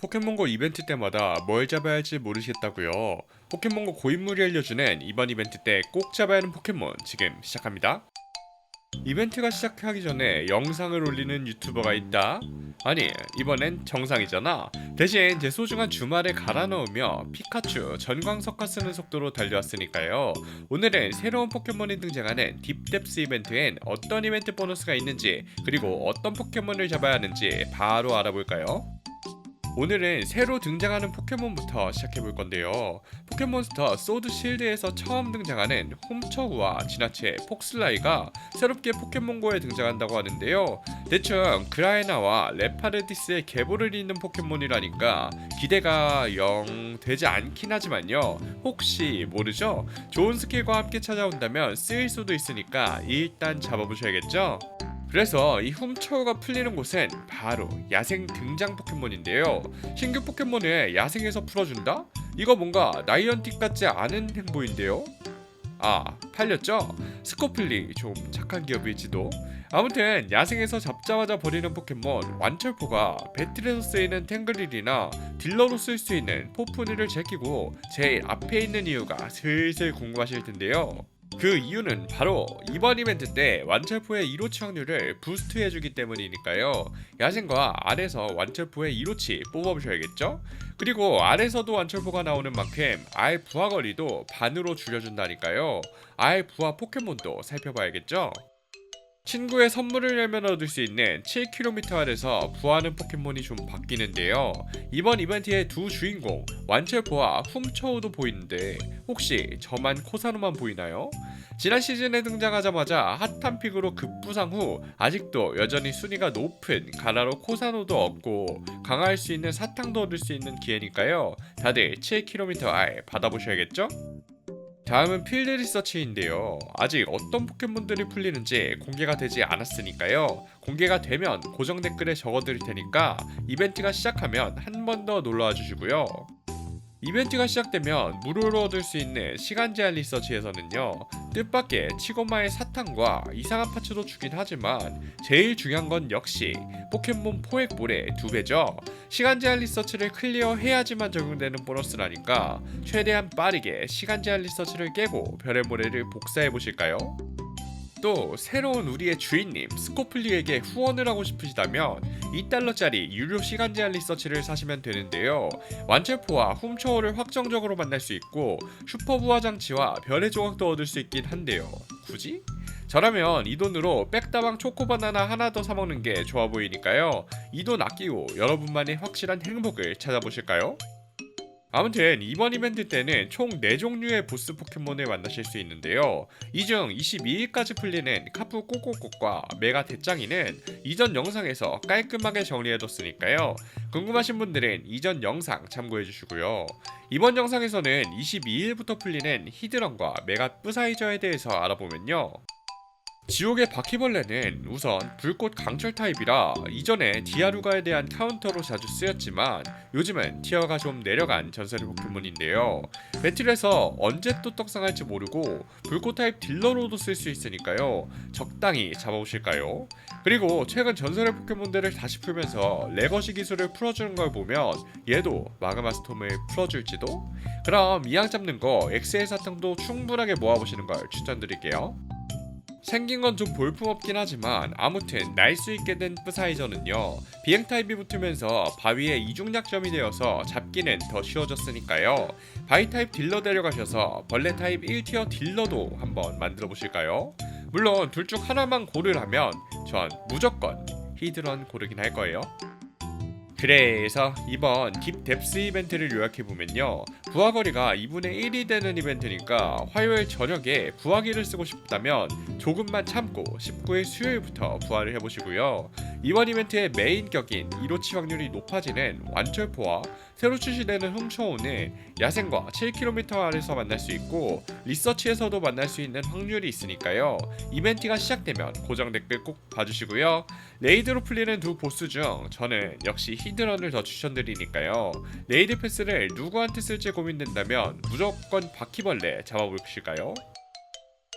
포켓몬고 이벤트 때마다 뭘 잡아야 할지 모르시겠다고요. 포켓몬고 고인물이 알려주는 이번 이벤트 때 꼭 잡아야 하는 포켓몬 지금 시작합니다. 이벤트가 시작하기 전에 영상을 올리는 유튜버가 있다? 아니 이번엔 정상이잖아 대신 제 소중한 주말에 갈아 넣으며 피카츄 전광석화 쓰는 속도로 달려왔으니까요 오늘은 새로운 포켓몬이 등장하는 딥뎁스 이벤트엔 어떤 이벤트 보너스가 있는지 그리고 어떤 포켓몬을 잡아야 하는지 바로 알아볼까요? 오늘은 새로 등장하는 포켓몬부터 시작해 볼 건데요. 포켓몬스터 소드 실드에서 처음 등장하는 홈처우와 지나치의 폭슬라이가 새롭게 포켓몬고에 등장한다고 하는데요. 대충 그라이나와 레파르디스의 계보를 잇는 포켓몬이라니까 기대가 영 되지 않긴 하지만요. 혹시 모르죠? 좋은 스킬과 함께 찾아온다면 쓰일 수도 있으니까 일단 잡아보셔야겠죠? 그래서 이 훔쳐가 풀리는 곳은 바로 야생 등장 포켓몬인데요. 신규 포켓몬을 야생에서 풀어준다? 이거 뭔가 나이언틱 같지 않은 행보인데요. 아, 팔렸죠? 스코플리 좀 착한 기업일지도. 아무튼 야생에서 잡자마자 버리는 포켓몬 완철포가 배틀에서 쓰이는 탱글릴이나 딜러로 쓸 수 있는 포프니를 제끼고 제일 앞에 있는 이유가 슬슬 궁금하실 텐데요. 그 이유는 바로 이번 이벤트 때 완철포의 1호치 확률을 부스트해주기 때문이니까요. 야생과 알에서 완철포의 1호치 뽑아보셔야겠죠? 그리고 알에서도 완철포가 나오는 만큼 알 부하 거리도 반으로 줄여준다니까요. 알 부하 포켓몬도 살펴봐야겠죠? 친구의 선물을 열면 얻을 수 있는 7km 아래서 부하는 포켓몬이 좀 바뀌는데요. 이번 이벤트의 두 주인공 완철포와 훔쳐우도 보이는데 혹시 저만 코사노만 보이나요? 지난 시즌에 등장하자마자 핫한 픽으로 급부상 후 아직도 여전히 순위가 높은 가나로 코사노도 얻고 강화할 수 있는 사탕도 얻을 수 있는 기회니까요. 다들 7km 알 받아보셔야겠죠? 다음은 필드 리서치인데요. 아직 어떤 포켓몬들이 풀리는지 공개가 되지 않았으니까요. 공개가 되면 고정 댓글에 적어드릴 테니까 이벤트가 시작하면 한 번 더 놀러와 주시고요. 이벤트가 시작되면 무료로 얻을 수 있는 시간 제한 리서치에서는요 뜻밖의 치고마의 사탕과 이상한 파츠도 주긴 하지만 제일 중요한 건 역시 포켓몬 포획볼의 두 배죠 시간 제한 리서치를 클리어해야지만 적용되는 보너스라니까 최대한 빠르게 시간 제한 리서치를 깨고 별의 모래를 복사해 보실까요? 또 새로운 우리의 주인님 스코플리에게 후원을 하고 싶으시다면 2달러짜리 유료 시간 제한 리서치를 사시면 되는데요. 완철포와 훔쳐오를 확정적으로 만날 수 있고 슈퍼 부하 장치와 별의 조각도 얻을 수 있긴 한데요. 굳이? 저라면 이 돈으로 백다방 초코바나나 하나 더 사먹는 게 좋아 보이니까요. 이 돈 아끼고 여러분만의 확실한 행복을 찾아보실까요? 아무튼 이번 이벤트 때는 총 4종류의 보스 포켓몬을 만나실 수 있는데요. 이 중 22일까지 풀리는 카푸 꼬꼬꼬과 메가 대짱이는 이전 영상에서 깔끔하게 정리해뒀으니까요. 궁금하신 분들은 이전 영상 참고해주시고요. 이번 영상에서는 22일부터 풀리는 히드런과 메가 뿌사이저에 대해서 알아보면요. 지옥의 바퀴벌레는 우선 불꽃 강철 타입이라 이전에 디아루가에 대한 카운터로 자주 쓰였지만 요즘은 티어가 좀 내려간 전설의 포켓몬인데요. 배틀에서 언제 또 떡상할지 모르고 불꽃 타입 딜러로도 쓸 수 있으니까요. 적당히 잡아오실까요? 그리고 최근 전설의 포켓몬들을 다시 풀면서 레거시 기술을 풀어주는 걸 보면 얘도 마그마 스톰을 풀어줄지도? 그럼 이왕 잡는 거 엑셀 사탕도 충분하게 모아보시는 걸 추천드릴게요. 생긴 건 좀 볼품없긴 하지만 아무튼 날 수 있게 된 뿌사이저는요 비행 타입이 붙으면서 바위의 이중 약점이 되어서 잡기는 더 쉬워졌으니까요 바위 타입 딜러 데려가셔서 벌레 타입 1티어 딜러도 한번 만들어 보실까요? 물론 둘 중 하나만 고르라면 전 무조건 히드런 고르긴 할 거예요 그래서 이번 딥 뎁스 이벤트를 요약해보면요. 부하거리가 2분의 1이 되는 이벤트니까 화요일 저녁에 부하기를 쓰고 싶다면 조금만 참고 19일 수요일부터 부하를 해보시고요. 이번 이벤트의 메인 격인 1호치 확률이 높아지는 완철포와 새로 출시되는 훔쳐오는 야생과 7km 아래서 만날 수 있고 리서치에서도 만날 수 있는 확률이 있으니까요. 이벤트가 시작되면 고정 댓글 꼭 봐주시고요. 레이드로 풀리는 두 보스 중 저는 역시 히 드런을 더 추천드리니까요. 레이드 패스를 누구한테 쓸지 고민된다면 무조건 바퀴벌레 잡아보실까요?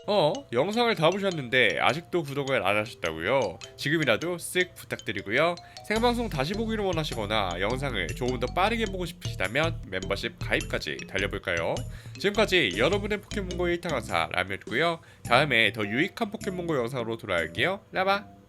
어, 영상을 다 보셨는데 아직도 구독을 안 하셨다고요? 지금이라도 쓱 부탁드리고요. 생방송 다시 보기를 원하시거나 영상을 조금 더 빠르게 보고 싶으시다면 멤버십 가입까지 달려볼까요? 지금까지 여러분의 포켓몬고 1타 강사 라면이었고요. 다음에 더 유익한 포켓몬고 영상으로 돌아올게요. 라바!